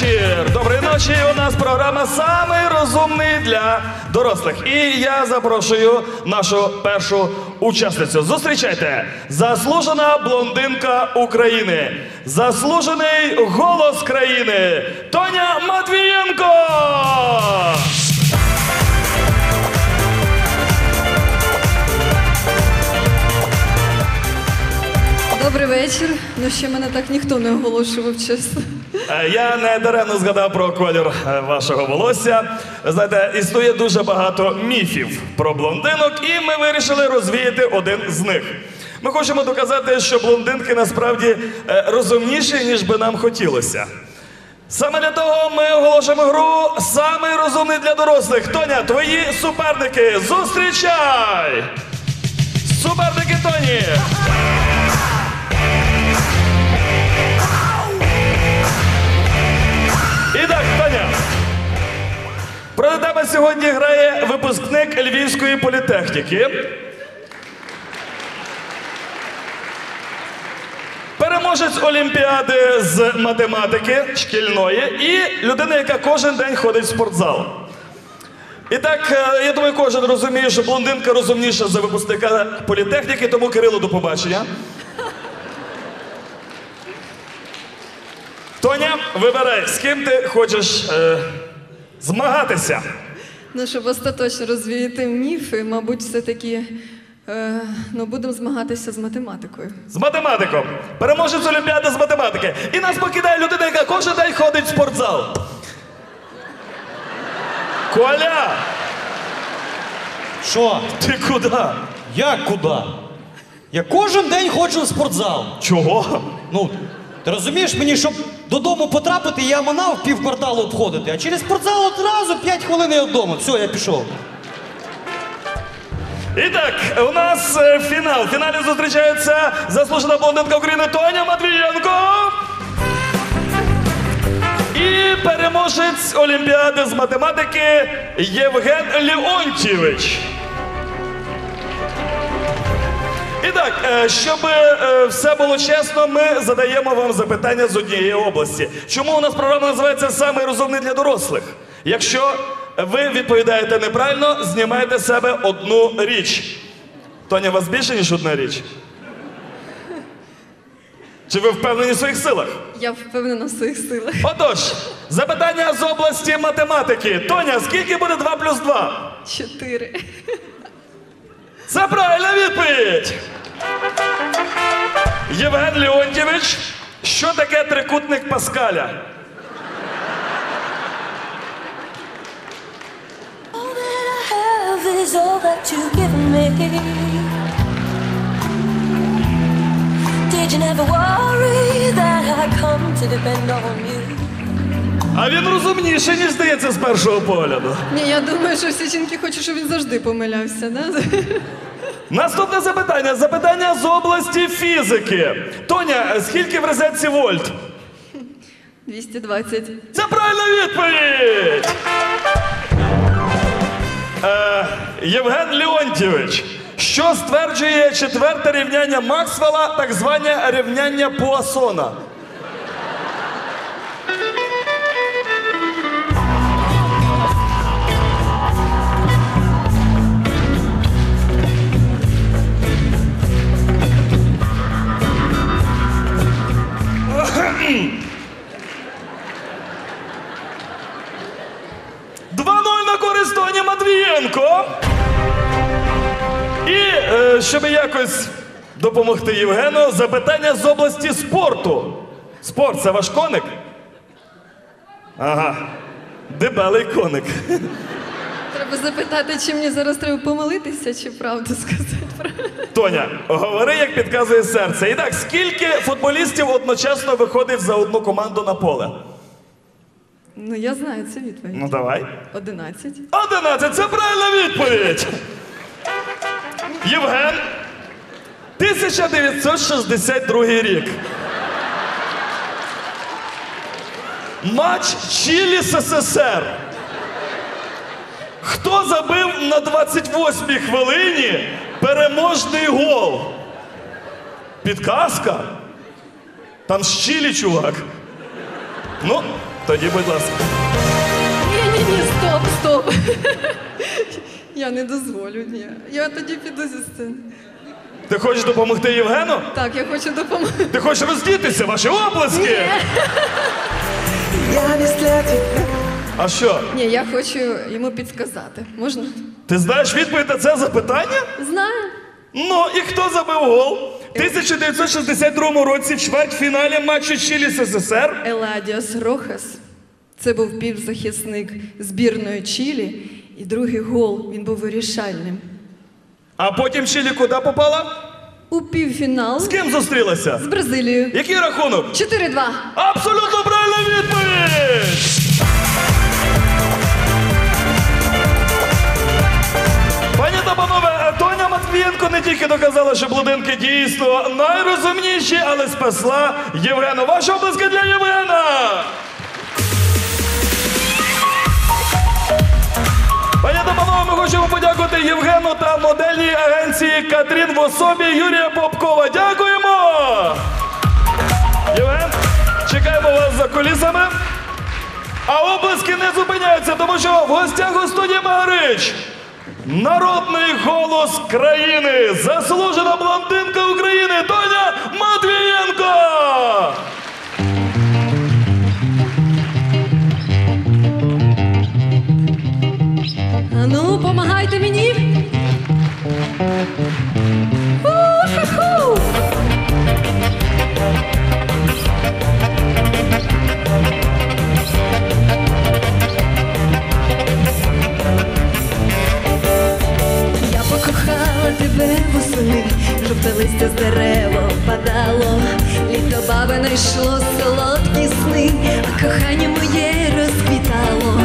вечір! Доброї ночі! У нас програма Самий розумний для дорослих. І я запрошую нашу першу учасницю. Зустрічайте! Заслужена блондинка України, заслужений голос країни Тоня Матвієнко! Добрий вечір. Ну ще мене так ніхто не оголошував, чесно. Е, Я не даремно згадав про колір е, вашого волосся. Ви Знаєте, існує дуже багато міфів про блондинок, і ми вирішили розвіяти один з них. Ми хочемо доказати, що блондинки насправді е, розумніші, ніж би нам хотілося. Саме для того ми оголошуємо гру Самий розумний для дорослих. Тоня, твої суперники, зустрічай! Суперники Тоні! Проти тебе сьогодні грає випускник Львівської політехніки. Переможець Олімпіади з математики шкільної і людина, яка кожен день ходить в спортзал. І так, е, я думаю, кожен розуміє, що блондинка розумніша за випускника політехніки, тому Кирило, до побачення. Тоня, вибирай, з ким ти хочеш е, змагатися. Ну, щоб остаточно розвіяти міфи, мабуть, все-таки е, ну, будемо змагатися з математикою. З математиком. Переможець Олімпіади з математики. І нас покидає людина, яка кожен день ходить в спортзал. Коля, Що? ти куди? Як куди? Я кожен день ходжу в спортзал. Чого? Ну, ти розумієш, мені, щоб додому потрапити, я манав пів кварталу обходити, а через спортзал одразу 5 хвилин я вдома. Все, я пішов. І так, у нас е, фінал. В фіналі зустрічається заслужена блондинка України Тоня Матвієнко. І переможець Олімпіади з математики Євген Леонтьєвич. І так, е, щоб е, все було чесно, ми задаємо вам запитання з однієї області. Чому у нас програма називається Самий розумний для дорослих? Якщо ви відповідаєте неправильно, знімайте з себе одну річ. Тоня, у вас більше, ніж одна річ? Чи ви впевнені в своїх силах? Я впевнена в своїх силах. Отож, запитання з області математики. Тоня, скільки буде 2 плюс 2? Чотири. Це правильна відповідь. Євген Леонтьєвич, що таке трикутник Паскаля? А він розумніший, ніж здається з першого погляду. Ні, я думаю, що всі жінки хочуть, щоб він завжди помилявся, да? Наступне запитання. Запитання з області фізики. Тоня, скільки в розетці вольт? 220. Це правильна відповідь! Е, Євген Леонтьєвич, що стверджує четверте рівняння Максвелла, так зване рівняння Пуасона? Два 0 на користь Тоні Матвієнко. І е, щоб якось допомогти Євгену, запитання з області спорту. Спорт це ваш коник? Ага. Дебелий коник. Треба запитати, чи мені зараз треба помилитися, чи правду сказати. Тоня, говори, як підказує серце. І так, скільки футболістів одночасно виходить за одну команду на поле? Ну, я знаю цю відповідь. Ну давай. 11. 11, це правильна відповідь. Євген. 1962 рік. Матч Чилі СССР. Хто забив на 28-й хвилині переможний гол? Підказка? Там з Чилі, чувак. Ну, Тоді, будь ласка. Ні, ні, ні, стоп, стоп. Я не дозволю, ні. Я тоді піду зі сцени. Ти хочеш допомогти Євгену? Так, я хочу допомогти. Ти хочеш роздітися, ваші оплески? А що? Ні, я хочу йому підсказати. Можна? Ти знаєш відповідь на це запитання? Знаю. Ну, і хто забив гол? В 1962 році в чвертьфіналі матчу Чилі СССР Еладіас Рохас. Це був півзахисник збірної Чилі, і другий гол він був вирішальним. А потім Чилі куди попала? У півфінал З ким зустрілася? з Бразилією. Який рахунок? 4-2. Абсолютно правильна відповідь! Тоня не тільки доказала, що блудинки дійсно найрозумніші, але спасла Євгена. Ваші обласки для Євгена! Пані та ми хочемо подякувати Євгену та модельній агенції Катрін в особі Юрія Попкова. Дякуємо! Євген, чекаємо вас за кулісами. А облиски не зупиняються, тому що в гостях у студії Магарич. Народний голос країни, заслужена блондинка України Доня Матвієнко! Ну, помагайте мені. Дерева впадало, літо бабино йшло солодкі сни, а кохання моє розквітало,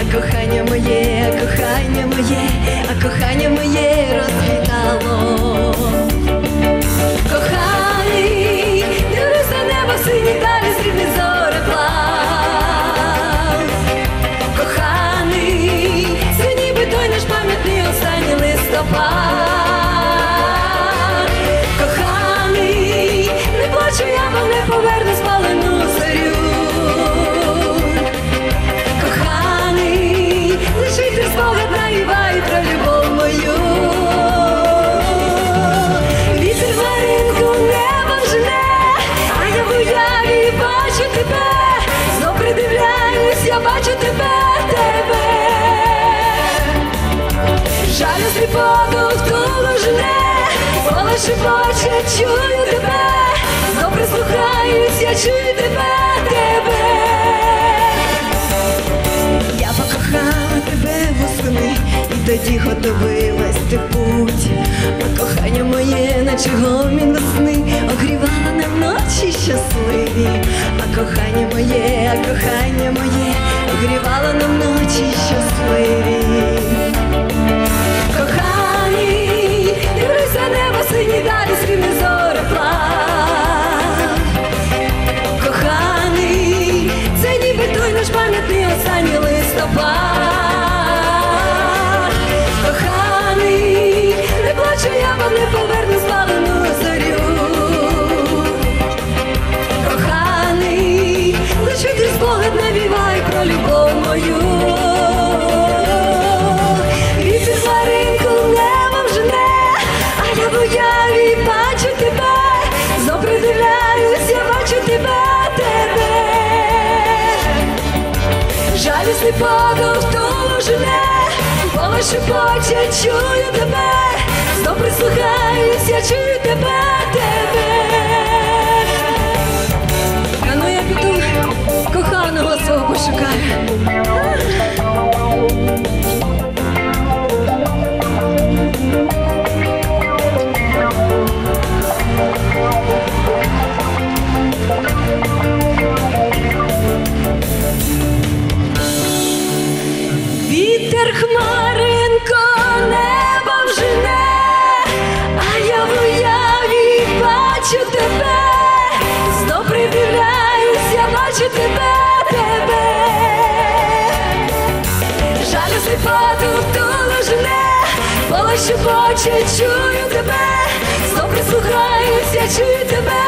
а кохання моє, а кохання моє, а кохання моє розквітало. Коханий, дивлюсь небо синій далі срібний зореплав. Коханий, це ніби той наш пам'ятний останній листопад. Чую тебе, знов прислухаюсь, я чую тебе, тебе. Я покохала тебе восени, і тоді готовилась ти путь. А кохання моє, наче гомін весни, огрівала на ночі щасливі. А кохання моє, а кохання моє, огрівала на ночі щасливі. Пам'ятний останній листопад. Коханий, не плачу, я вам не поверну Жалю сліпого втулу жене, поле шепоче, чую тебе, знов прислухаюсь, я чую тебе. Хмаринко небом жене, а я в уяві бачу тебе, знов придивляюсь, я бачу тебе, тебе. Жалю сліпоту втулу жене, поле шепоче, чую тебе, знов прислухаюсь, я чую тебе,